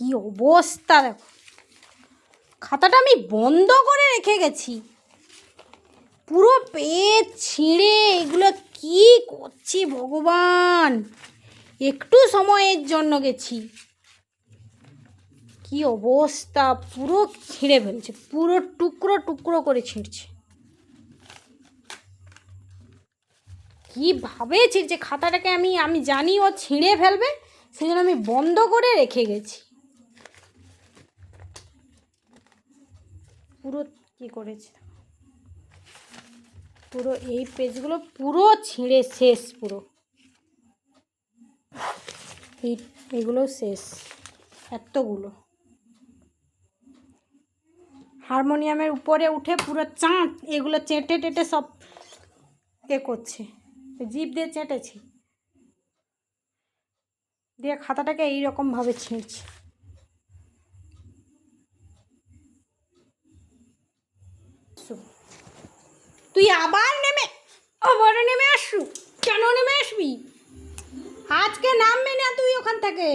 কি অবস্থা দেখো। খাতাটা আমি বন্ধ করে রেখে গেছি। পুরো পেট ছিঁড়ে এগুলো কি করছি ভগবান? একটু সময়ের জন্য গেছি। কি অবস্থা, পুরো ছিঁড়ে ফেলছে, পুরো টুকরো টুকরো করে ছিঁড়ছে। কীভাবে ছিঁড়ছে, খাতাটাকে আমি আমি জানি ও ছিঁড়ে ফেলবে সেই জন্য আমি বন্ধ করে রেখে গেছি। পুরো কি করেছে? পুরো এই পেজগুলো পুরো ছিঁড়ে শেষ পুরো। এই, এগুলো শেষ, এতগুলো। হারমোনিয়ামের উপরে উঠে পুরো চাঁদ, এগুলো চেটে টেটে সব এ করছে। জিভ দিয়ে চেটেছি। দিয়ে খাতাটাকে এইরকমভাবে ছিঁড়ছে। তুই আবার নেমে আবার নেমে আসু কেন নেমে আসবি? আজকে নামবি না তুই ওখান থেকে।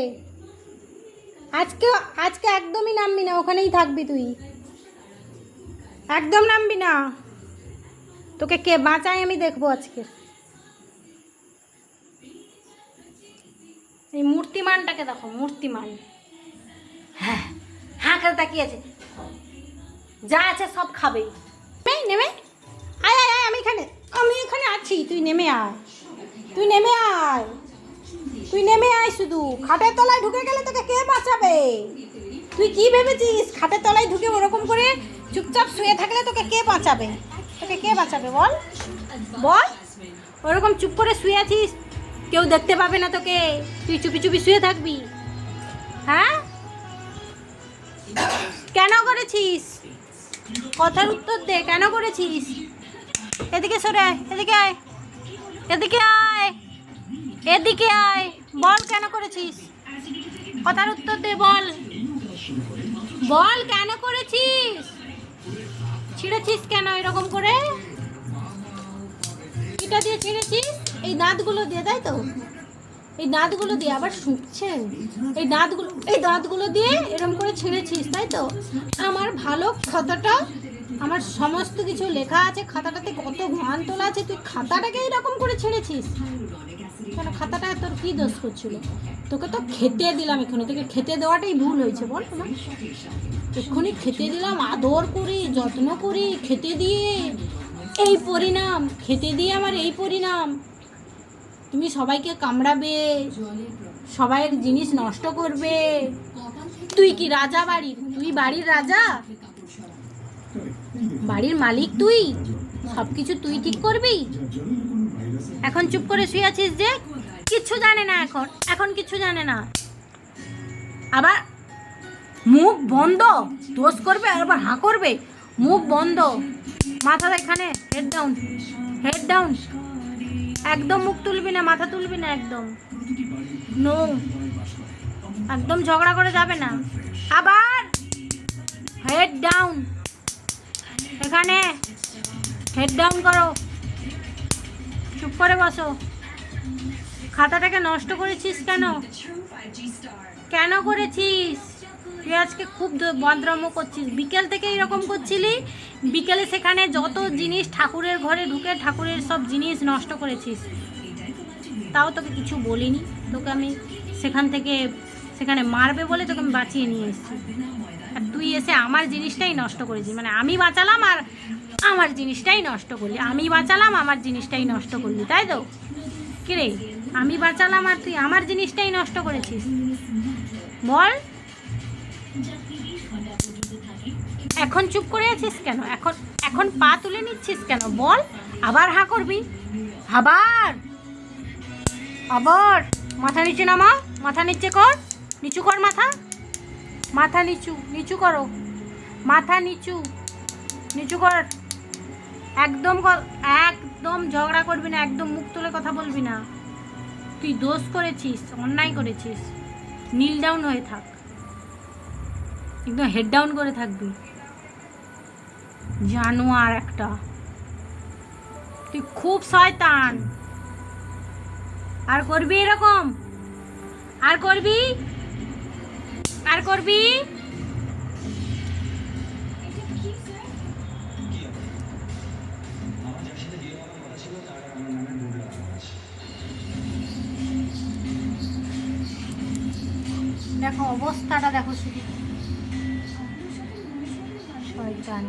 আজকে আজকে একদমই নামবি না, ওখানেই থাকবি তুই। একদম নামবি না। তোকে কে বাঁচায় আমি দেখব আজকে। এই মূর্তিমানটাকে দেখো, মূর্তিমান। হ্যাঁ হ্যাঁ করে তাকিয়েছে যা আছে সব খাবে। নেমে। এখানে, আমি এখানে আছি, তুই নেমে আয়। তুই নেমে আয়। তুই নেমে আয় শুধু। খাটের তলায় ঢুকে গেলে তোকে কে বাঁচাবে? তুই কি ভেবেছিস? খাটের তলায় ঢুকে ওরকম করে চুপচাপ শুয়ে থাকলে তোকে কে বাঁচাবে? তোকে কে বাঁচাবে বল? বল? ওরকম চুপ করে শুয়ে আছিস? কেউ দেখতে পাবে না তোকে। তুই চুপি চুপি শুয়ে থাকবি। হ্যাঁ? কেন করেছিস? কথার উত্তর দে। কেন করেছিস? এদিকে সরে আয়, এদিকে আয়। এদিকে আয়। এদিকে আয়। বল কেন করেছিস? কথার উত্তর দে, বল। বল কেন করেছিস? ছিঁড়েছিস কেন এরকম করে? এটা দিয়ে ছিঁড়েছিস? এই দাঁতগুলো দিয়ে, তাই তো? এই দাঁতগুলো দিয়ে আবার শুকছে। এই দাঁতগুলো এই দাঁতগুলো দিয়ে এরকম করে ছিঁড়েছিস, তাই তো? আমার ভালো খাতাটা আমার সমস্ত কিছু লেখা আছে, খাতাটাতে কত মান তোলা আছে, তুই খাতাটাকে এরকম করে ছেড়েছিস? কেন খাতাটা তোর কি দোষ করছিল? তোকে তো খেতে দিলাম এখানে তোকে খেতে দেওয়াটাই ভুল হয়েছে, বল তোমার এক্ষুনি খেতে দিলাম, আদর করি, যত্ন করি, খেতে দিয়ে এই পরিণাম, খেতে দিয়ে আমার এই পরিণাম। তুমি সবাইকে কামড়াবে, সবাইয়ের জিনিস নষ্ট করবে। তুই কি রাজা বাড়ির? তুই বাড়ির রাজা? বাড়ির মালিক তুই? সব কিছু তুই ঠিক করবি? এখন চুপ করে শুয়ে আছিস যে? কিচ্ছু জানে না এখন এখন কিচ্ছু জানে না। আবার মুখ বন্ধ, দোষ করবে আবার হাঁ করবে, মুখ বন্ধ। মাথা এখানে হেড ডাউন হেড ডাউন একদম মুখ তুলবি না, মাথা তুলবি না একদম। নো একদম ঝগড়া করে যাবে না। আবার হেড ডাউন এখানে হেড ডাউন করো। চুপ করে বসো। খাতাটাকে নষ্ট করেছিস কেন? কেন করেছিস? তুই আজকে খুব বদরম্য করছিস। বিকেল থেকে এরকম করছিলি? বিকেলে সেখানে যত জিনিস ঠাকুরের ঘরে ঢুকে ঠাকুরের সব জিনিস নষ্ট করেছিস। তাও তোকে কিছু বলিনি। তোকে আমি সেখান থেকে, সেখানে মারবে বলে তোকে আমি বাঁচিয়ে নিয়ে এসেছি। আর তুই এসে আমার জিনিসটাই নষ্ট করেছিস। মানে আমি বাঁচালাম আর আমার জিনিসটাই নষ্ট করলি। আমি বাঁচালাম, আমার জিনিসটাই নষ্ট করলি, তাই তো? কিরে আমি বাঁচালাম আর তুই আমার জিনিসটাই নষ্ট করেছিস। বল। এখন চুপ করে আছিস কেন? এখন এখন পা তুলে নিচ্ছিস কেন? বল। আবার হা করবি। আবার। আবার। মাথা নিচে নামা। মাথা নিচে কর। নিচু কর মাথা। মাথা নিচু। নিচু করো। মাথা নিচু। নিচু কর। একদম একদম ঝগড়া করবি না, একদম মুখ তুলে কথা বলবি না। তুই দোষ করেছিস, অন্যায় করেছিস। নীল ডাউন হয়ে থাক। একদম হেড ডাউন করে থাকবি। জানোয়ার একটা। তুই খুব শয়তান। আর করবি এরকম? আর করবি? আর করবি? দেখো অবস্থাটা দেখো শুধু। শয়তান।